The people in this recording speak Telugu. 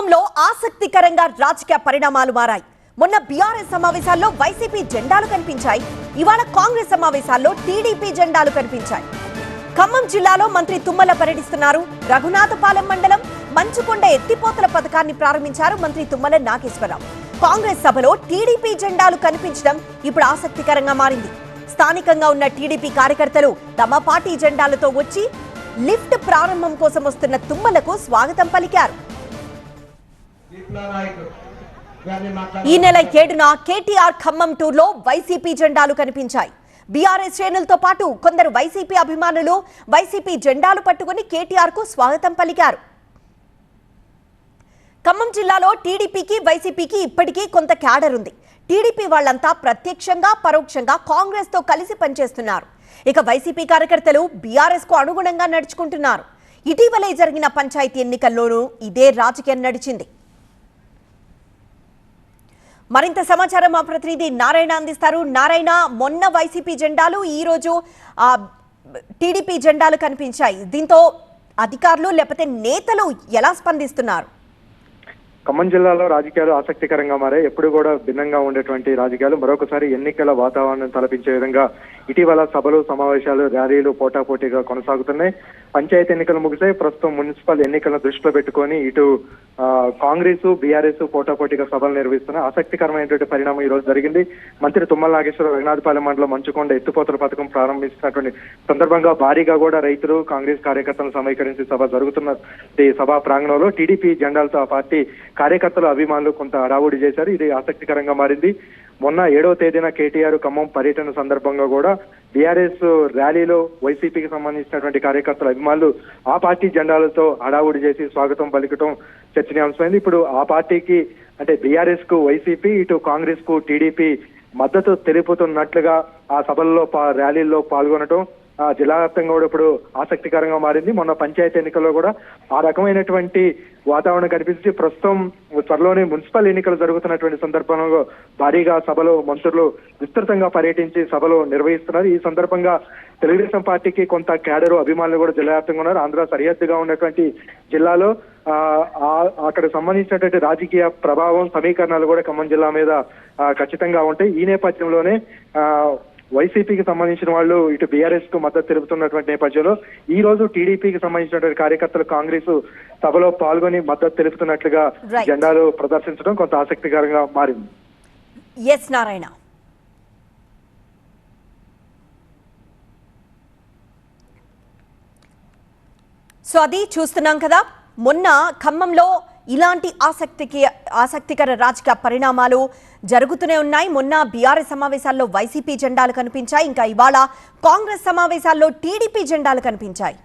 ప్రభుత్వంలో ఆసక్తికరంగా రాజకీయ పరిణామాలు మారాయి. మొన్న బీఆర్ఎస్ సమావేశాల్లో వైసీపీ జెండాలు కనిపించాయి. ఇవాళ కాంగ్రెస్ సమావేశాల్లో టీడీపీ జెండాలు కనిపించాయి. ఖమ్మం జిల్లాలో మంత్రి తుమ్మల పర్యటిస్తున్నారు. రఘునాథపాలెం మండలం మంచుకొండ ఎత్తిపోతల పథకాన్ని ప్రారంభించారు మంత్రి తుమ్మల నాగేశ్వరరావు. కాంగ్రెస్ సభలో టీడీపీ జెండాలు కనిపించడం ఇప్పుడు ఆసక్తికరంగా మారింది. స్థానికంగా ఉన్న టీడీపీ కార్యకర్తలు తమ పార్టీ జెండాలతో వచ్చి లిఫ్ట్ ప్రారంభం కోసం వస్తున్న తుమ్మలకు స్వాగతం పలికారు. ఈ నెల ఏడున కేటీఆర్ ఖమ్మం టూర్లో వైసీపీ జెండాలు కనిపించాయి. బీఆర్ఎస్ శ్రేణులతో పాటు కొందరు వైసీపీ అభిమానులు వైసీపీ జెండాలు పట్టుకుని కేటీఆర్కు స్వాగతం పలికారు. ఖమ్మం జిల్లాలో టీడీపీకి వైసీపీకి ఇప్పటికీ కొంత క్యాడర్ ఉంది. టీడీపీ వాళ్ళంతా ప్రత్యక్షంగా పరోక్షంగా కాంగ్రెస్తో కలిసి పనిచేస్తున్నారు. ఇక వైసీపీ కార్యకర్తలు బీఆర్ఎస్కు అనుగుణంగా నడుచుకుంటున్నారు. ఇటీవలే జరిగిన పంచాయతీ ఎన్నికల్లోనూ ఇదే రాజకీయం నడిచింది. మరింత సమాచారం మా ప్రతినిధి నారాయణ అందిస్తారు. నారాయణ మొన్న వైసీపీ జెండాలు ఈ రోజు టీడీపీ జెండాలు కనిపించాయి. దీంతో అధికారులు లేకపోతే నేతలు ఎలా స్పందిస్తున్నారు? ఖమ్మం జిల్లాలో రాజకీయాలు ఆసక్తికరంగా మారాయి. ఎప్పుడు కూడా భిన్నంగా ఉండేటువంటి రాజకీయాలు మరొకసారి ఎన్నికల వాతావరణం తలపించే విధంగా ఇటీవల సభలు సమావేశాలు ర్యాలీలు పోటాపోటీగా కొనసాగుతున్నాయి. పంచాయతీ ఎన్నికలు ముగిసాయి. ప్రస్తుతం మున్సిపల్ ఎన్నికలను దృష్టిలో పెట్టుకొని ఇటు కాంగ్రెస్ బీఆర్ఎస్ పోటాపోటీగా సభలు నిర్వహిస్తున్నాయి. ఆసక్తికరమైనటువంటి పరిణామం ఈ రోజు జరిగింది. మంత్రి తుమ్మల నాగేశ్వర రఘునాథపాలెం మండలం మంచుకొండ ఎత్తుపోతల పథకం ప్రారంభిస్తున్నటువంటి సందర్భంగా భారీగా కూడా రైతులు కాంగ్రెస్ కార్యకర్తలను సమీకరించి సభ జరుగుతున్న ఈ సభా ప్రాంగణంలో టీడీపీ జెండాలతో ఆ పార్టీ కార్యకర్తలు అభిమానులు కొంత హడావుడి చేశారు. ఇది ఆసక్తికరంగా మారింది. మొన్న ఏడవ తేదీన కేటీఆర్ ఖమ్మం పర్యటన సందర్భంగా కూడా బీఆర్ఎస్ ర్యాలీలో వైసీపీకి సంబంధించినటువంటి కార్యకర్తల అభిమానులు ఆ పార్టీ జెండాలతో హడావుడి చేసి స్వాగతం పలికటం చర్చనీయాంశమైంది. ఇప్పుడు ఆ పార్టీకి అంటే బీఆర్ఎస్కు వైసీపీ ఇటు కాంగ్రెస్కు టీడీపీ మద్దతు తెలుపుతున్నట్లుగా ఆ సభల్లో ర్యాలీల్లో పాల్గొనటం జిల్లా వ్యాప్తంగా కూడా ఇప్పుడు ఆసక్తికరంగా మారింది. మొన్న పంచాయతీ ఎన్నికల్లో కూడా ఆ రకమైనటువంటి వాతావరణం కనిపించి ప్రస్తుతం త్వరలోనే మున్సిపల్ ఎన్నికలు జరుగుతున్నటువంటి సందర్భంలో భారీగా సభలో మంత్రులు విస్తృతంగా పర్యటించి సభలు నిర్వహిస్తున్నారు. ఈ సందర్భంగా తెలుగుదేశం పార్టీకి కొంత క్యాడరు అభిమానులు కూడా జిల్లా వ్యాప్తంగా ఉన్నారు. ఆంధ్ర సరిహద్దుగా ఉన్నటువంటి జిల్లాలో ఆ అక్కడ సంబంధించినటువంటి రాజకీయ ప్రభావం సమీకరణాలు కూడా ఖమ్మం జిల్లా మీద ఖచ్చితంగా ఉంటాయి. ఈ నేపథ్యంలోనే వైసీపీకి సంబంధించిన వాళ్ళు ఇటు బీఆర్ఎస్కు మద్దతు తెలుపుతున్నటువంటి నేపథ్యంలో ఈ రోజు టీడీపీకి సంబంధించినటువంటి కార్యకర్తలు కాంగ్రెస్ సభలో పాల్గొని మద్దతు తెలుపుతున్నట్లుగా. జెండాలు ప్రదర్శించడం కొంత ఆసక్తికరంగా మారింది. ఎస్ నారాయణ సో అది చూస్తున్నాం కదా. మొన్న ఖమ్మంలో ఇలాంటి ఆసక్తికి ఆసక్తికర రాజకీయ పరిణామాలు జరుగుతూనే ఉన్నాయి. మొన్న బీఆర్ఎస్ సమావేశాల్లో వైసీపీ జెండాలు కనిపించాయి. ఇంకా ఇవాళ కాంగ్రెస్ సమావేశాల్లో టీడీపీ జెండాలు కనిపించాయి.